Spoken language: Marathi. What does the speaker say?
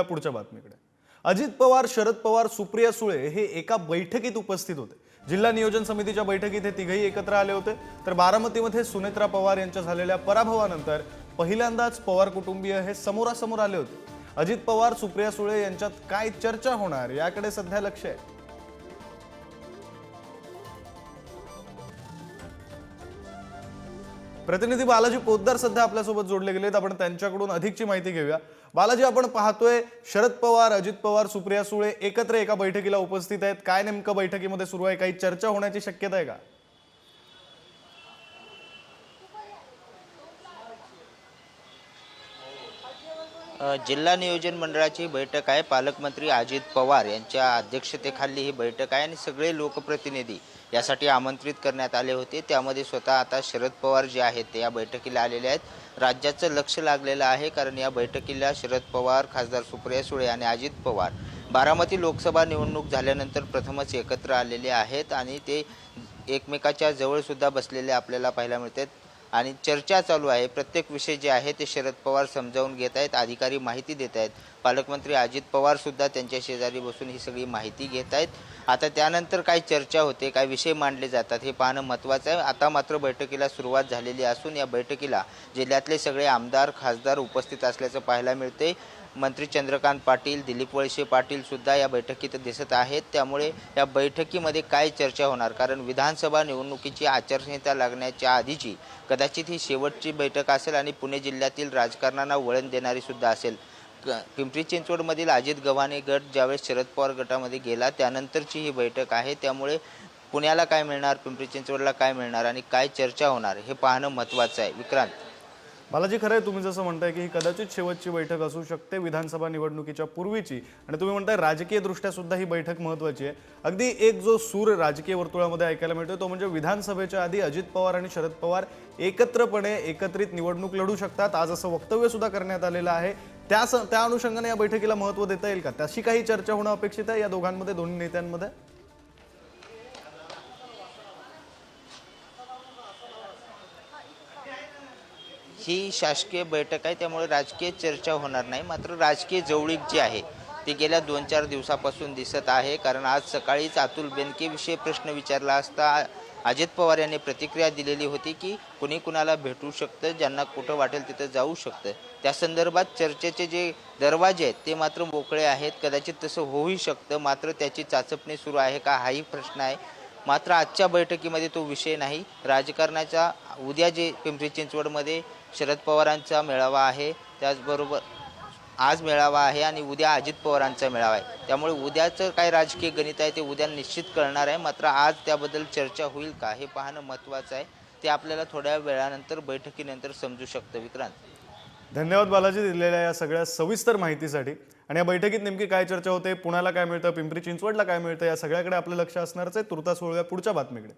वळूया पुढच्या बातमीकडे. अजित पवार शरद पवार सुप्रिया सुळे हे एका बैठकीत उपस्थित होते. जिल्हा नियोजन समितीच्या बैठकीत हे तिघही एकत्र आले होते. तर बारामतीमध्ये सुनेत्रा पवार यांच्या झालेल्या पराभवानंतर पहिल्यांदाच पवार कुटुंबीय हे समोरासमोर आले होते. अजित पवार सुप्रिया सुळे यांच्यात काय चर्चा होणार याकडे सध्या लक्ष आहे. प्रतिनिधी बालाजी पोद्दार सध्या आपल्यासोबत जोडले गेलेत. आपण त्यांच्याकडून अधिकची माहिती घेऊया. बालाजी आपण पाहतोय शरद पवार अजित पवार सुप्रिया सुळे एकत्र एका बैठकीला उपस्थित आहेत. काय नेमकं बैठकीमध्ये सुरू आहे? काही चर्चा होण्याची शक्यता आहे का? जिल्हा नियोजन मंडळाची बैठक आहे. पालकमंत्री अजित पवार यांच्या अध्यक्षतेखाली ही बैठक आहे आणि सगळे लोकप्रतिनिधी यासाठी आमंत्रित करण्यात आले होते. त्यामध्ये स्वतः आता शरद पवार जे आहेत ते या बैठकीला आलेले आहेत. राज्याचं लक्ष लागलेलं आहे कारण या बैठकीला शरद पवार खासदार सुप्रिया सुळे आणि अजित पवार बारामती लोकसभा निवडणूक झाल्यानंतर प्रथमच एकत्र आलेले आहेत आणि ते एकमेकाच्या जवळसुद्धा बसलेले आपल्याला पाहायला मिळतात. आणि चर्चा चालू आहे. प्रत्येक विषय जे आहे ते शरद पवार समजावून घेत आहेत अधिकारी माहिती देत आहेत. पालकमंत्री अजित पवार सुद्धा त्यांच्या शेजारी बसून ही सगळी माहिती घेत आहेत. आता त्यानंतर काय चर्चा होते काय विषय मांडले जातात हे पाहणं महत्त्वाचं आहे. आता मात्र बैठकीला सुरुवात झालेली असून या बैठकीला जिल्ह्यातले सगळे आमदार खासदार उपस्थित असल्याचं पाहायला मिळते मंत्री चंद्रकांत पाटील दिलीप वळसे पाटील सुद्धा या बैठकीत दिसत आहेत. त्यामुळे या बैठकीमध्ये काय चर्चा होणार? कारण विधानसभा निवडणुकीची आचारसंहिता लागण्याच्या आधीची कदाचित ही शेवटची बैठक असेल आणि पुणे जिल्ह्यातील राजकारणाला वळण देणारी सुद्धा असेल. क- पिंपरी चिंचवडमधील अजित गव्हाणे गट ज्यावेळेस शरद पवार गटामध्ये गेला त्यानंतरची ही बैठक आहे. त्यामुळे पुण्याला काय मिळणार? पिंपरी चिंचवडला काय मिळणार? आणि काय चर्चा होणार? हे पाहणं महत्त्वाचं आहे. विक्रांत. बालाजी खरं आहे तुम्ही जसं म्हणताय की ही कदाचित शेवटची बैठक असू शकते विधानसभा निवडणुकीच्या पूर्वीची. आणि तुम्ही म्हणताय राजकीय दृष्ट्या सुद्धा ही बैठक महत्वाची आहे. अगदी एक जो सूर राजकीय वर्तुळामध्ये ऐकायला मिळतो तो म्हणजे विधानसभेच्या आधी अजित पवार आणि शरद पवार एकत्रपणे एकत्रित निवडणूक लढू शकतात. आज असं वक्तव्य सुद्धा करण्यात आलेलं आहे. त्या स- त्या अनुषंगाने या बैठकीला महत्त्व देता येईल का? तशी काही चर्चा होणं अपेक्षित आहे या दोघांमध्ये दोन्ही नेत्यांमध्ये? ही शासकीय बैठक आहे त्यामुळे राजकीय चर्चा होणार नाही. मात्र राजकीय जवळीक जी आहे ती गेल्या दोन चार दिवसापासून दिसत आहे. कारण आज सकाळीच अतुल बेनकेविषयी प्रश्न विचारला असता अजित पवार यांनी प्रतिक्रिया दिलेली होती की कुणी कुणाला भेटू शकतं ज्यांना कुठं वाटेल तिथं जाऊ शकतं. त्या संदर्भात चर्चेचे जे दरवाजे आहेत ते मात्र मोकळे आहेत. कदाचित तसं होऊही शकतं मात्र त्याची चाचपणी सुरू आहे का हाही प्रश्न आहे. मात्र आजच्या बैठकीमध्ये तो विषय नाही. राजकारणाचा उद्या जे पिंपरी चिंचवडमध्ये शरद पवारांचा मेळावा आहे त्याचबरोबर आज मेळावा आहे आणि उद्या अजित पवारांचा मेळावा आहे. त्यामुळे उद्याचं काय राजकीय गणित आहे ते उद्या निश्चित करणार आहे. मात्र आज त्याबद्दल चर्चा होईल का हे पाहणं महत्त्वाचं आहे. ते आपल्याला थोड्या वेळानंतर बैठकीनंतर समजू शकतं विक्रांत. धन्यवाद बालाजी दिलेल्या या सगळ्या सविस्तर माहितीसाठी. आणि या बैठकीत नेमकी काय चर्चा होते पुण्याला काय मिळतं पिंपरी चिंचवडला काय मिळतं या सगळ्याकडे आपलं लक्ष असणारच आहे. तुर्तास वळूया पुढच्या बातमीकडे.